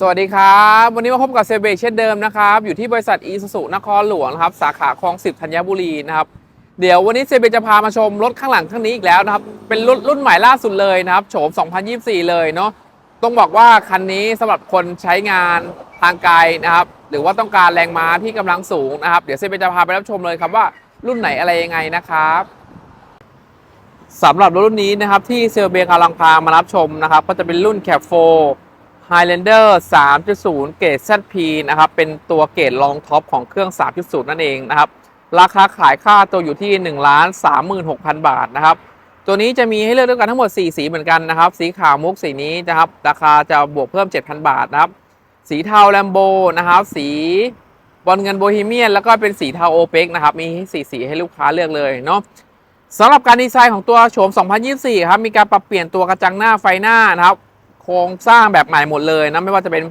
สวัสดีครับ วันนี้มาพบกับเซเบกเช่นเดิมนะครับ อยู่ที่บริษัทอีสุสุนครหลวงนะครับ สาขาคลองสิบธัญบุรีนะครับ เดี๋ยววันนี้เซเบกจะพามาชมรถข้างหลังข้างนี้อีกแล้วนะครับ เป็นรถรุ่นใหม่ล่าสุดเลยนะครับ โฉม 2024 เลยเนาะ ต้องบอกว่าคันนี้สำหรับคนใช้งานทางไกลนะครับ หรือว่าต้องการแรงม้าที่กำลังสูงนะครับ เดี๋ยวเซเบกจะพาไปรับชมเลยครับว่ารุ่นไหนอะไรยังไงนะครับสำหรับรถรุ่นนี้นะครับที่เซลเบกำลังพามารับชมนะครับ ก็จะเป็นรุ่นแคปโฟ Highlander 3.0 เกรด ZP นะครับ เป็นตัวเกรดรองท็อปของเครื่อง 3.0 นั่นเองนะครับ ราคาขายค่าตัวอยู่ที่ 1 3 6 0 0 0 บาทนะครับ ตัวนี้จะมีให้เลือกด้วยกันทั้งหมด 4 สีเหมือนกันนะครับ สีขาวมุกสีนี้นะครับ ราคาจะบวกเพิ่ม 7,000 บาทนะครับ สีเทาแลมโบนะครับ สีบอลเงินโบฮีเมียน แล้วก็เป็นสีเทาโอเปกนะครับ มีสีสีให้ลูกค้าเลือกเลยเนาะสำหรับการดีไซน์ของตัวโฉม 2024 ครับ มีการปรับเปลี่ยนตัวกระจังหน้าไฟหน้านะครับ โครงสร้างแบบใหม่หมดเลยนะไม่ว่าจะเป็น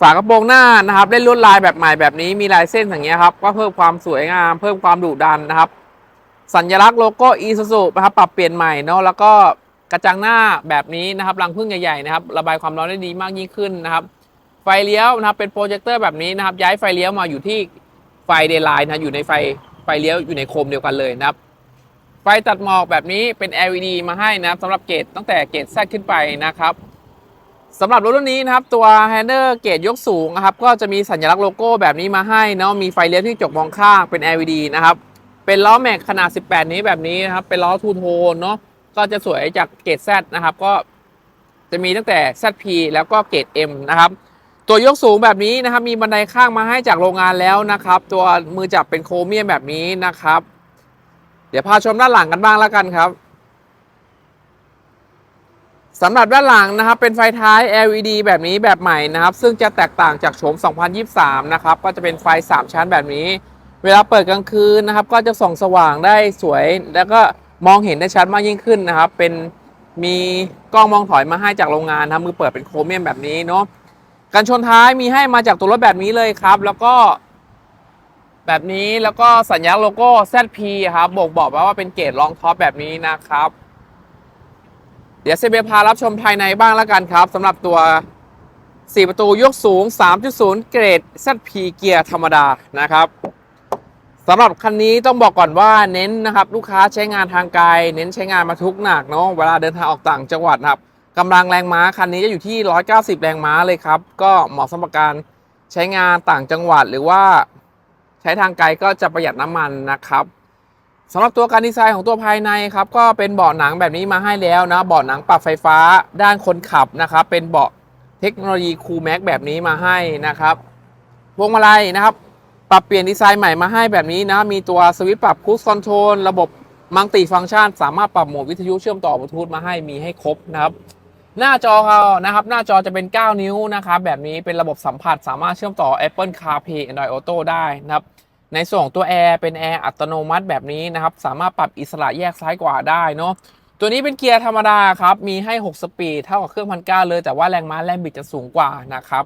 ฝากระโปรงหน้านะครับได้ลวดลายแบบใหม่แบบนี้มีลายเส้นอย่างเงี้ยครับก็เพิ่มความสวยงาม เพิ่มความดุดันนะครับ สัญลักษณ์โลโก้อีซูซูนะครับปรับเปลี่ยนใหม่เนาะแล้วก็กระจังหน้าแบบนี้นะครับรังพึ่งใหญ่ๆนะครับระบายความร้อนได้ดีมากยิ่งขึ้นนะครับ ไฟเลี้ยวนะครับเป็นโปรเจคเตอร์แบบนี้นะครับย้ายไฟเลี้ยวมาอยู่ที่ไฟเดย์ไลน์นะอยู่ในไฟไฟเลี้ยวอยู่ในโคมเดียวกันเลยนะครับ ไฟตัดหมอกแบบนี้เป็น LED มาให้นะครับสำหรับเกตตั้งแต่เกตแซขึ้นไปนะครับสำหรับรถรุ่นนี้นะครับตัว h a n d e r เกตยกสูงนะครับก็จะมีสัญลักษณ์โลโก้แบบนี้มาให้เนาะมีไฟเลี้ยวที่จกมองข้างเป็น LED นะครับเป็นล้อแม็กขนาด 18 นี้แบบนี้นะครับเป็นล้อทูโทนเนาะก็จะสวยจากเกต Z นะครับก็จะมีตั้งแต่ ZP แล้วก็เกต M นะครับตัวยกสูงแบบนี้นะครับมีบันไดข้างมาให้จากโรงงานแล้วนะครับ ตัวมือจับเป็นโครเมียมแบบนี้นะครับ เดี๋ยวพาชมด้านหลังกันบ้างแล้วกันครับสำหรับด้านหลังนะครับ เป็นไฟท้าย LED แบบนี้แบบใหม่นะครับ ซึ่งจะแตกต่างจากโฉม 2023 นะครับ ก็จะเป็นไฟ 3 ชั้นแบบนี้ เวลาเปิดกลางคืนนะครับ ก็จะส่องสว่างได้สวย แล้วก็มองเห็นได้ชัดมากยิ่งขึ้นนะครับ เป็นมีกล้องมองถอยมาให้จากโรงงานนะมือเปิดเป็นโครเมียมแบบนี้เนาะกันชนท้ายมีให้มาจากตัวรถแบบนี้เลยครับ แล้วก็ แบบนี้แล้วก็สัญลักษณ์โลโก้ ZP ครับบ่งบอกว่าเป็นเกรดรองท็อปแบบนี้นะครับ เดี๋ยวเซเบพารับชมภายในบ้างแล้วกันครับสำหรับตัว 4 ประตูยกสูง 3.0 เกรด ZP เกียร์ธรรมดานะครับสำหรับคันนี้ต้องบอกก่อนว่าเน้นนะครับ ลูกค้าใช้งานทางไกล เน้นใช้งานมาทุกหนักเนาะเวลาเดินทางออกต่างจังหวัดนะครับกำลังแรงม้าคันนี้จะอยู่ที่ 190 แรงม้าเลยครับ ก็เหมาะสำหรับการใช้งานต่างจังหวัดหรือว่า ใช้ทางไกลก็จะประหยัดน้ำมันนะครับสำหรับตัวการดีไซน์ของตัวภายในครับก็เป็นเบาะหนังแบบนี้มาให้แล้วนะเบาะหนังปรับไฟฟ้าด้านคนขับนะครับเป็นเบาะเทคโนโลยีคูลแม็กแบบนี้มาให้นะครับพวงมาลัยนะครับ ปรับเปลี่ยนดีไซน์ใหม่มาให้แบบนี้นะมีตัวสวิตช์ปรับคู e คอนโทรลระบบมัลติฟังก์ชัน สามารถปรับโหมดวิทยุเชื่อมต่อบลูทูธมาให้มีให้ครบนะครับ หน้าจอเขานะครับ หน้าจอจะเป็น 9 นิ้วนะครับ แบบนี้เป็นระบบสัมผัสสามารถเชื่อมต่อ Apple CarPlay Android Auto ได้นะครับ ในส่วนของตัวแอร์เป็นแอร์อัตโนมัติแบบนี้นะครับ สามารถปรับอิสระแยกซ้ายขวาได้เนาะ ตัวนี้เป็นเกียร์ธรรมดาครับ มีให้ 6 สปีดเท่ากับเครื่องพันเก้าเลย แต่ว่าแรงม้าแรงบิดจะสูงกว่านะครับ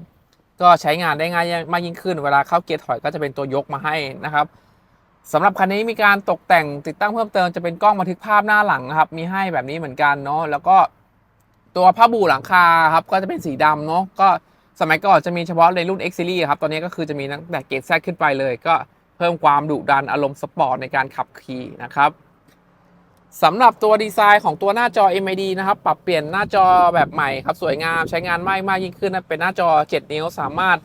ก็ใช้งานได้ง่ายมากยิ่งขึ้น เวลาเข้าเกียร์ถอยก็จะเป็นตัวยกมาให้นะครับสำหรับคันนี้มีการตกแต่งติดตั้งเพิ่มเติมจะเป็นกล้องบันทึกภาพหน้าหลังนะครับ มีให้แบบนี้เหมือนกันเนาะ แล้วก็ ตัวผ้าบูหลังคาครับก็จะเป็นสีดำเนาะก็สมัยก่อนจะมีเฉพาะในรุ่น X Series ครับ ตอนนี้ก็คือจะมีตั้งแต่เกรดแซขึ้นไปเลย ก็เพิ่มความดุดันอารมณ์สปอร์ตในการขับขี่นะครับสำหรับตัวดีไซน์ของตัวหน้าจอ MID นะครับ ปรับเปลี่ยนหน้าจอแบบใหม่ครับสวยงามใช้งานไม่มากยิ่งขึ้นนะเป็นหน้าจอ 7 นิ้วสามารถ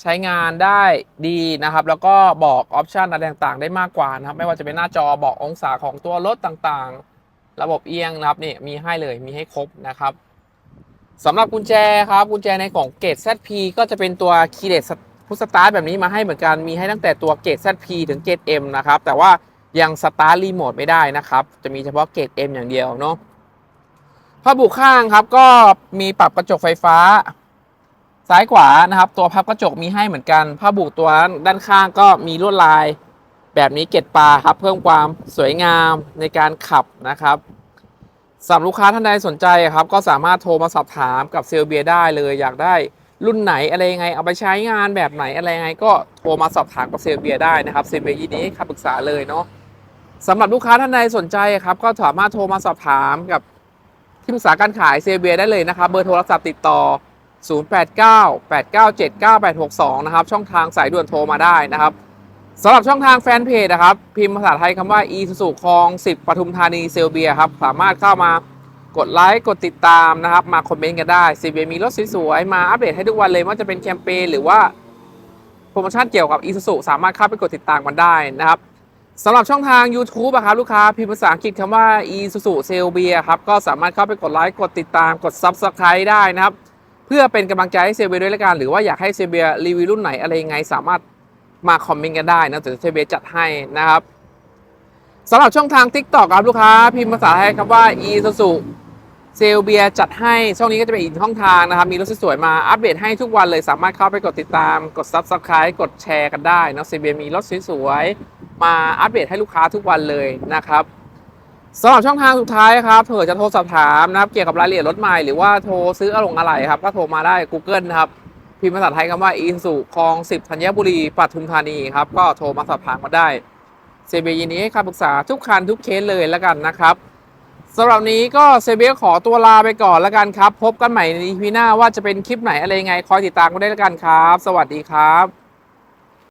ใช้งานได้ดีนะครับ แล้วก็บอกออปชันอะไรต่างๆ ได้มากกว่านะครับ ไม่ว่าจะเป็นหน้าจอบอกองศาของตัวรถต่างๆ ระบบเอียงนะครับนี่มีให้เลยมีให้ครบนะครับ สำหรับกุญแจครับกุญแจในของเกต ZP ก็จะเป็นตัวคีย์เลสพุสตาร์ทแบบนี้มาให้เหมือนกันมีให้ตั้งแต่ตัวเกต ZP ถึงเกต M นะครับ แต่ว่ายังสตาร์ทรีโมทไม่ได้นะครับ จะมีเฉพาะเกต M อย่างเดียวเนาะผ้าบุข้างครับก็มีปรับกระจกไฟฟ้า ซ้ายขวานะครับ ตัวพับกระจกมีให้เหมือนกันผ้าบุตัวด้านข้างก็มีลวดลาย แบบนี้เกตปลาครับ เพิ่มความสวยงามในการขับนะครับ สำหรับลูกค้าท่านใดสนใจครับก็สามารถโทรมาสอบถามกับเซลเบียได้เลย อยากได้รุ่นไหนอะไรยังไง เอาไปใช้งานแบบไหนอะไรยังไง ก็โทรมาสอบถามกับเซลเบียได้นะครับเซลเบียยินดีให้คำปรึกษาเลยเนาะสำหรับลูกค้าท่านใดสนใจครับก็สามารถโทรมาสอบถามกับที่ปรึกษาการขายเซลเบียได้เลยนะครับ เบอร์โทรศัพท์ติดต่อ 0898979862 นะครับ ช่องทางสายด่วนโทรมาได้นะครับ สำหรับช่องทางแฟนเพจนะครับ พิมพ์ภาษาไทยคำว่า e สุสุคลอง10ปทุมธานีเซลเบียครับ สามารถเข้ามากดไลค์กดติดตามนะครับ มาคอมเมนต์กันได้ซีเบียมีรถสวยๆมาอัปเดตให้ทุกวันเลยว่าจะเป็นแคมเปญหรือว่าโปรโมชั่นเกี่ยวกับ e สุสุสามารถเข้าไปกดติดตามกันได้นะครับสำหรับช่องทาง YouTube อะครับลูกค้า พิมพ์ภาษาอังกฤษคำว่า e สุสุเซลเบียครับ ก็สามารถเข้าไปกดไลค์ กดติดตามกด Subscribe ได้นะครับ เพื่อเป็นกำลังใจให้เซเบียด้วยละกัน หรือว่าอยากให้เซเบียรีวิวรุ่นไหนอะไรยังไง สามารถ มาคอมเมนต์กันได้นะเดี๋ยวเซเบียจัดให้นะครับสำหรับช่องทาง TikTok ครับลูกค้าพิมพ์ภาษาไทยคำว่า e สุสุเซลเบียจัดให้ช่องนี้ก็จะเป็นอีกช่องทางนะครับ มีรถสวยๆมาอัปเดตให้ทุกวันเลยสามารถเข้าไปกดติดตาม กด Subscribe กดแชร์กันได้นะเซเบียมีรถสวยๆมาอัปเดตให้ลูกค้าทุกวันเลยนะครับสำหรับช่องทางสุดท้ายครับเผื่อจะโทรสอบถามนะครับเกี่ยวกับรายละเอียดรถใหม่หรือว่าโทรซื้ออะลงอะไรครับ ก็โทรมาได้ Google นะครับ พิมพ์ภาษาไทยคำว่าอินสุคลอง10ธัญบุรีปทุมธานีครับ ก็โทรมาสอบถามมาได้เซเบียยินดีให้คำปรึกษาทุกคันทุกเคสเลยแล้วกันนะครับสำหรับนี้ก็เซเบียขอตัวลาไปก่อนแล้วกันครับ พบกันใหม่ในพีหน้าว่าจะเป็นคลิปไหนอะไรยังไงคอยติดตามกันได้แล้วกันครับ สวัสดีครับ